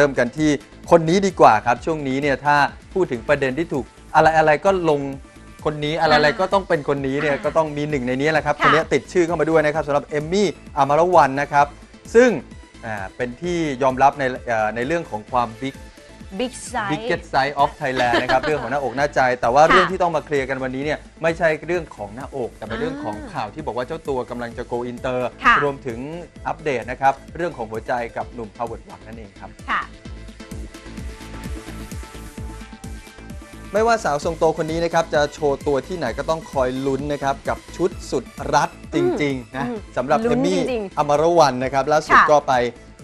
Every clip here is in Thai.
ริ่มกันที่คนนี้ดีกว่าครับ ช่วงนี้เนี่ยถ้าพูดถึงประเด็นที่ถูกอะไรอะไรก็ลงคนนี้อะไรอะไรก็ต้องเป็นคนนี้เนี่ยอ่าก็ต้องมีหนึ่งในนี้แหละครับค่ะคนนี้ติดชื่อเข้ามาด้วยนะครับสำหรับเอมมี่อมรวันนะครับ ซึ่งอ่าเป็นที่ยอมรับในเอ่อในเรื่องของความบิ๊ก บิ๊กไซ Biggest ส์ Size of Thailand นะครับเรื่องของหน้าอกหน้าใจ แต่ว่าค่ะเรื่องที่ต้องมาเคลียร์กันวันนี้เนี่ยไม่ใช่เรื่องของหน้าอก แต่เป็นอ่าเรื่องของข่าวที่บอกว่าเจ้าตัวกำลังจะ go inter ค่ะรวมถึงอัปเดตนะครับเรื่องของหัวใจกับหนุ่มพาวเวิร์ดหวังนั่นเองครับ ค่ะ ไม่ว่าสาวทรงโตคนนี้นะครับจะโชว์ตัวที่ไหนก็ต้องคอยลุ้นนะครับกับชุดสุดรัดจริงๆนะอืมสำหรับลุ้เอนมี่จริงอมรวันนะครับล่าสุดค่ะ ก็ไป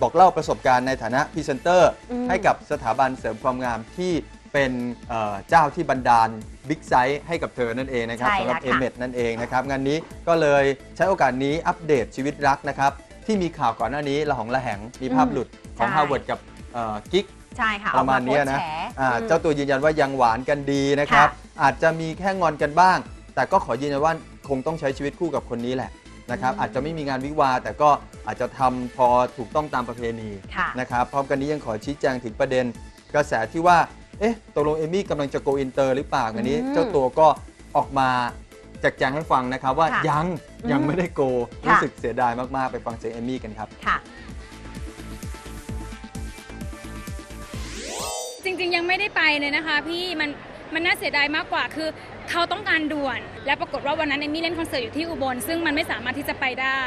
บอกเล่าประสบการณ์ในฐานะพรีเซนเตอร์อืมให้กับสถาบันเสริมความงามที่เป็นเอ่อเจ้าที่บันดาลบิ๊กไซส์ให้กับเธอนั่นเองนะครับใช่สำหรับแล้วเอค่ะ เมดนั่นเองนะครับงานนี้ก็เลยใช้โอกาสนี้อัปเดตชีวิตรักนะครับ ที่มีข่าวก่อนหน้านี้ละหองละแหงมีภาพอืมหลุดของใช่ ฮาวเวิร์ดกับเอ่อกิ๊ก ใช่ค่ะประมาณเนี้ยนะออกมาโพสต์แฉอ่าอืม เจ้าตัวยืนยันว่ายังหวานกันดีนะครับค่ะอาจจะมีแค่งอนกันบ้าง แต่ก็ขอยืนยันว่าคงต้องใช้ชีวิตคู่กับคนนี้แหละ นะครับอาจจะไม่มีงานวิวาห์แต่ก็อาจจะทำพอถูกต้องตามประเพณีค่ะ นะครับพร้อมกันนี้ยังขอชี้แจงถึงประเด็น กระแสที่ว่าเอ๊ะตกลงเอมี่กำลังจะโกอินเตอร์หรือเปล่างานนี้อืมเจ้าตัวก็ออกมาแจกแจงให้ฟังนะครับว่าค่ะยังยังอืมไม่ได้โกค่ะ รู้สึกเสียดายมากๆไปฟังเสียงเอมี่กันครับ ค่ะ จริงๆยังไม่ได้ไปเลยนะคะ พี่มัน มันน่าเสียดายมากกว่าคือเขาต้องการด่วน และปรากฏว่าวันนั้นเอมี่เล่นคอนเสิร์ตอยู่ที่อุบล ซึ่งมันไม่สามารถที่จะไปได้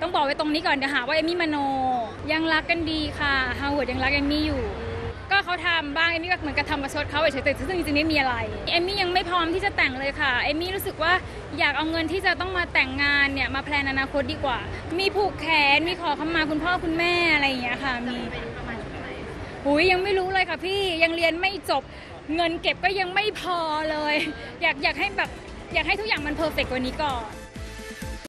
ต้องบอกไว้ตรงนี้ก่อนเดี๋ยวหาว่าเอมี่มโน ยังรักกันดีค่ะฮาวเวิร์ดยังรักเอมี่อยู่ ก็เขาทำบ้างเอมี่ก็เหมือนกับทำประชดเขาเฉยๆแต่ซึ่งจริงๆไม่มีอะไรเอมี่ยังไม่พร้อมที่จะแต่งเลยค่ะเอมี่รู้สึกว่าอยากเอาเงินที่จะต้องมาแต่งงานเนี่ยมาแพลนอนาคตดีกว่า มีผูกแขนมีขอขมาคุณพ่อคุณแม่อะไรอย่างเงี้ยค่ะมีหุยยังไม่รู้เลยค่ะพี่ยังเรียนไม่จบ เงินเก็บก็ยังไม่พอเลย อยากอยากให้แบบอยากให้ทุกอย่างมันเพอร์เฟกกว่านี้ก่อน